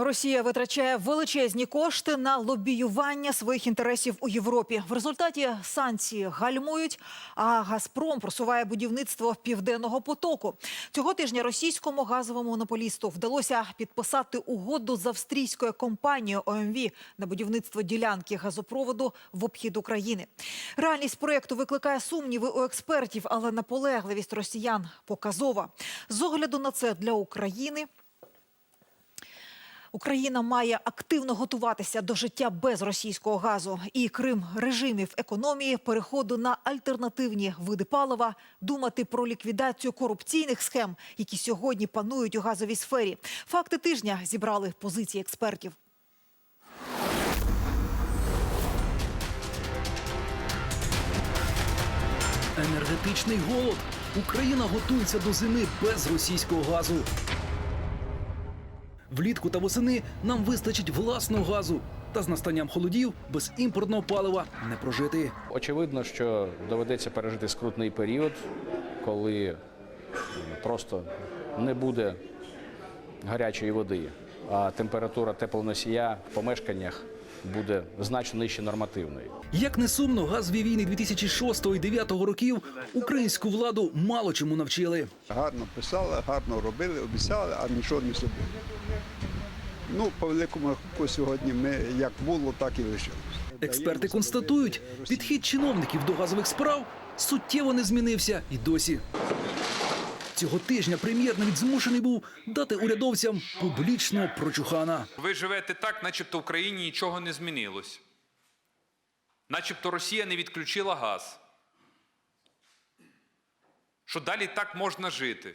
Росія витрачає величезні кошти на лобіювання своїх інтересів у Європі. В результаті санкції гальмують, а Газпром просуває будівництво південного потоку. Цього тижня російському газовому монополісту вдалося підписати угоду з австрійською компанією ОМВ на будівництво ділянки газопроводу в обхід України. Реальність проєкту викликає сумніви у експертів, але наполегливість росіян показова. З огляду на це для України. Україна має активно готуватися до життя без російського газу. І Крим режимів економії, переходу на альтернативні види палива, думати про ліквідацію корупційних схем, які сьогодні панують у газовій сфері. Факти тижня зібрали позиції експертів. Енергетичний голод. Україна готується до зими без російського газу. Влітку та восени нам вистачить власного газу. Та з настанням холодів без імпортного палива не прожити. Очевидно, що доведеться пережити скрутний період, коли просто не буде гарячої води, а температура теплоносія в помешканнях буде значно нижче нормативної. Як не сумно, газові війни 2006 і 2009 років українську владу мало чому навчили. Гарно писали, гарно робили, обіцяли, а нічого не зробили. Ну, по великому рахунку сьогодні ми як було, так і лишилося. Експерти констатують, підхід чиновників до газових справ суттєво не змінився і досі. Цього тижня прем'єр навіть змушений був дати урядовцям публічно прочухана. Ви живете так, начебто в країні нічого не змінилось. Начебто Росія не відключила газ. Що далі так можна жити.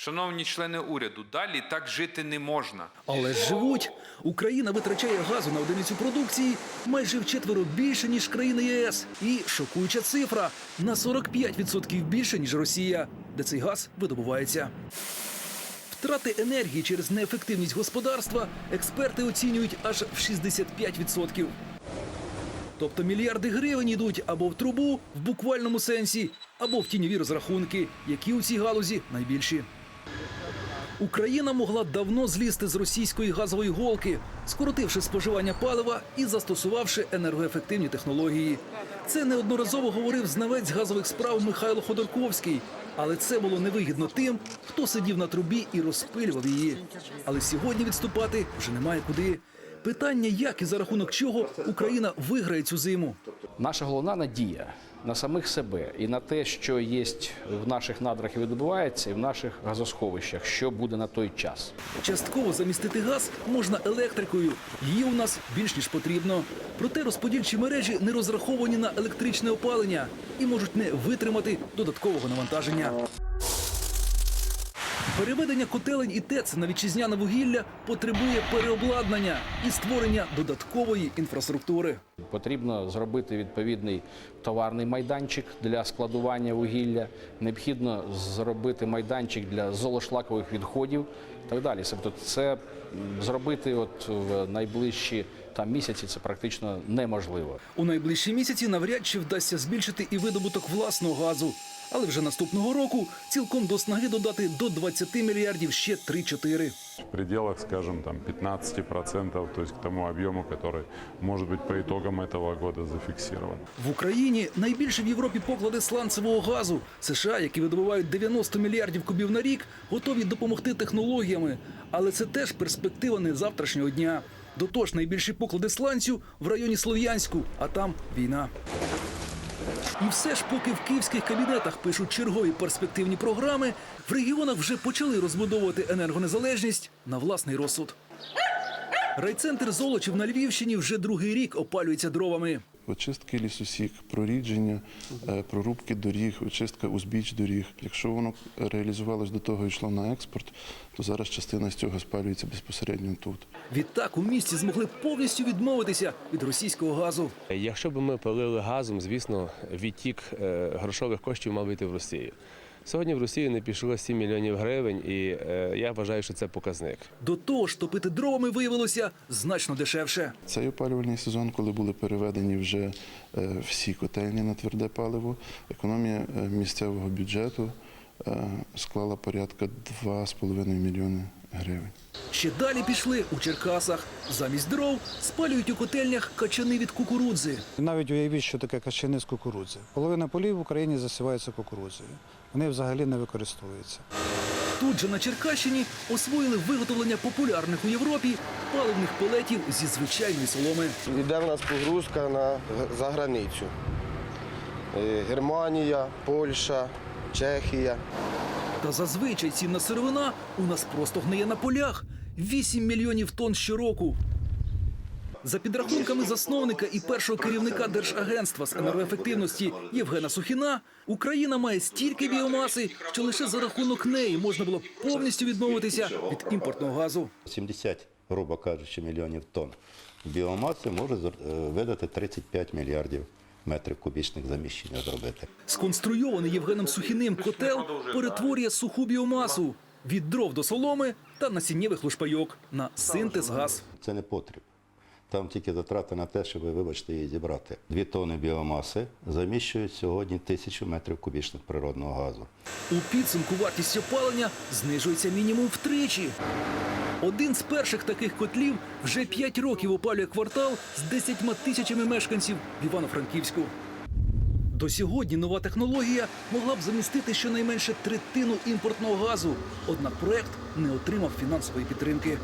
Шановні члени уряду, далі так жити не можна. Але ж живуть. Україна витрачає газу на одиницю продукції майже вчетверо більше, ніж країни ЄС. І шокуюча цифра на 45% більше, ніж Росія, де цей газ видобувається. Втрати енергії через неефективність господарства експерти оцінюють аж в 65%. Тобто мільярди гривень йдуть або в трубу в буквальному сенсі, або в тіньові розрахунки, які у цій галузі найбільші. Україна могла давно злізти з російської газової голки, скоротивши споживання палива і застосувавши енергоефективні технології. Це неодноразово говорив знавець газових справ Михайло Ходорковський. Але це було невигідно тим, хто сидів на трубі і розпилював її. Але сьогодні відступати вже немає куди. Питання, як і за рахунок чого Україна виграє цю зиму. Наша головна надія на самих себе і на те, що є в наших надрах і відбувається, і в наших газосховищах, що буде на той час. Частково замістити газ можна електрикою. Її у нас більш ніж потрібно. Проте розподільчі мережі не розраховані на електричне опалення і можуть не витримати додаткового навантаження. Переведення котелень і ТЕЦ на вітчизняне вугілля потребує переобладнання і створення додаткової інфраструктури. Потрібно зробити відповідний товарний майданчик для складування вугілля. Необхідно зробити майданчик для золошлакових відходів і так далі. Тобто, це зробити от в найближчі там місяці це практично неможливо. У найближчі місяці навряд чи вдасться збільшити і видобуток власного газу. Але вже наступного року цілком до снаги додати до 20 мільярдів ще 3-4. в пределах, скажем, там 15%, то есть к тому объему, который может быть по итогам этого года зафиксирован. В Україні найбільше в Європі поклади сланцевого газу. США, які видобувають 90 мільярдів кубів на рік, готові допомогти технологіями. Але це теж перспектива не завтрашнього дня. До того ж, найбільші поклади сланцю в районі Слов'янську, а там війна. І все ж, поки в київських кабінетах пишуть чергові перспективні програми, в регіонах вже почали розбудовувати енергонезалежність на власний розсуд. Райцентр Золочів на Львівщині вже другий рік опалюється дровами. Очистки лісосік, прорідження, е, прорубки доріг, очистка узбіч доріг. Якщо воно реалізувалось до того і йшло на експорт, то зараз частина з цього спалюється безпосередньо тут. Відтак у місті змогли повністю відмовитися від російського газу. Якщо б ми палили газом, звісно, відтік е, грошових коштів мав йти в Росію. Сьогодні в Росію не пішло 7 мільйонів гривень, і е, я вважаю, що це показник. До того ж, топити дровами виявилося значно дешевше. Цей опалювальний сезон, коли були переведені вже е, всі котельні на тверде паливо, економія е, місцевого бюджету е, склала порядка 2,5 мільйони гривень. Ще далі пішли у Черкасах. Замість дров спалюють у котельнях качани від кукурудзи. Навіть уявіть, що таке качани з кукурудзи. Половина полів в Україні засівається кукурудзою. Вони взагалі не використовуються. Тут же на Черкащині освоїли виготовлення популярних у Європі паливних пелетів зі звичайної соломи. Йде в нас погрузка на за границю. Е, Германія, Польща, Чехія. Та зазвичай цінна сировина у нас просто гниє на полях. 8 мільйонів тонн щороку. За підрахунками засновника і першого керівника Держагентства з енергоефективності Євгена Сухіна, Україна має стільки біомаси, що лише за рахунок неї можна було повністю відмовитися від імпортного газу. 70, грубо кажучи, мільйонів тонн біомаси може е, видати 35 мільярдів метрів кубічних заміщення зробити. Сконструйований Євгеном Сухіним котел перетворює суху біомасу від дров до соломи та насіннєвих лушпайок на синтез газ. Це не потріб. Там тільки затрати на те, щоб, вибачте, її зібрати. Дві тонни біомаси заміщують сьогодні тисячу метрів кубічних природного газу. У підсумку вартість опалення знижується мінімум втричі. Один з перших таких котлів вже 5 років опалює квартал з 10 тисячами мешканців в Івано-Франківську. До сьогодні нова технологія могла б замістити щонайменше третину імпортного газу. Однак проект не отримав фінансової підтримки.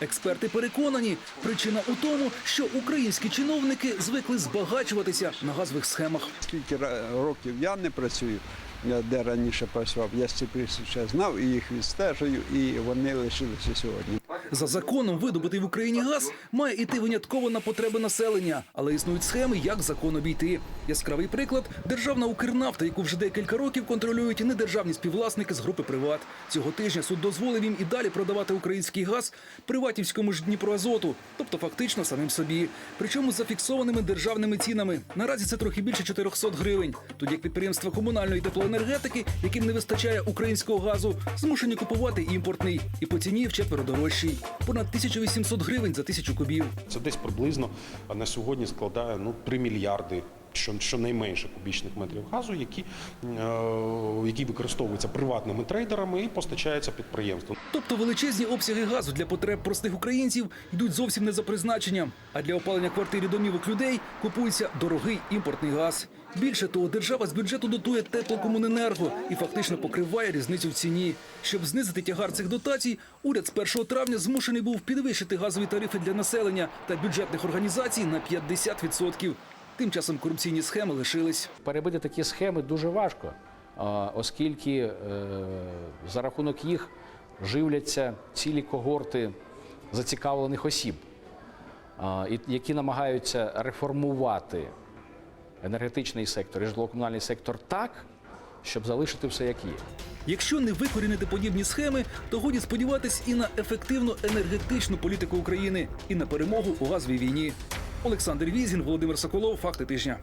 Експерти переконані, причина у тому, що українські чиновники звикли збагачуватися на газових схемах. Скільки років я не працюю, де раніше працював, я ці прізвища знав і їх відстежую, і вони лишилися сьогодні. За законом видобутий в Україні газ має йти винятково на потреби населення, але існують схеми, як закон обійти. Яскравий приклад державна Укрнафта, яку вже декілька років контролюють недержавні співвласники з групи Приват. Цього тижня суд дозволив їм і далі продавати український газ приватівському ж Дніпроазоту, тобто фактично самим собі. Причому з зафіксованими державними цінами. Наразі це трохи більше 400 гривень. Тоді як підприємства комунальної теплоенергетики, яким не вистачає українського газу, змушені купувати імпортний і по ціні вчетверо дорожчий. Понад 1800 гривень за тисячу кубів. Це десь приблизно на сьогодні складає ну 3 мільярди. Що щонайменше кубічних метрів газу, які, е, які використовуються приватними трейдерами і постачаються підприємствам. Тобто величезні обсяги газу для потреб простих українців йдуть зовсім не за призначенням. А для опалення квартир і домівок людей купується дорогий імпортний газ. Більше того, держава з бюджету дотує теплокомуненерго і фактично покриває різницю в ціні. Щоб знизити тягар цих дотацій, уряд з 1 травня змушений був підвищити газові тарифи для населення та бюджетних організацій на 50%. Тим часом корупційні схеми лишились. Перебити такі схеми дуже важко, оскільки е, за рахунок їх живляться цілі когорти зацікавлених осіб, які намагаються реформувати енергетичний сектор і житлово-комунальний сектор так, щоб залишити все як є. Якщо не викорінити подібні схеми, то годі сподіватись і на ефективну енергетичну політику України, і на перемогу у газовій війні. Олександр Візін, Володимир Соколов, факти тижня.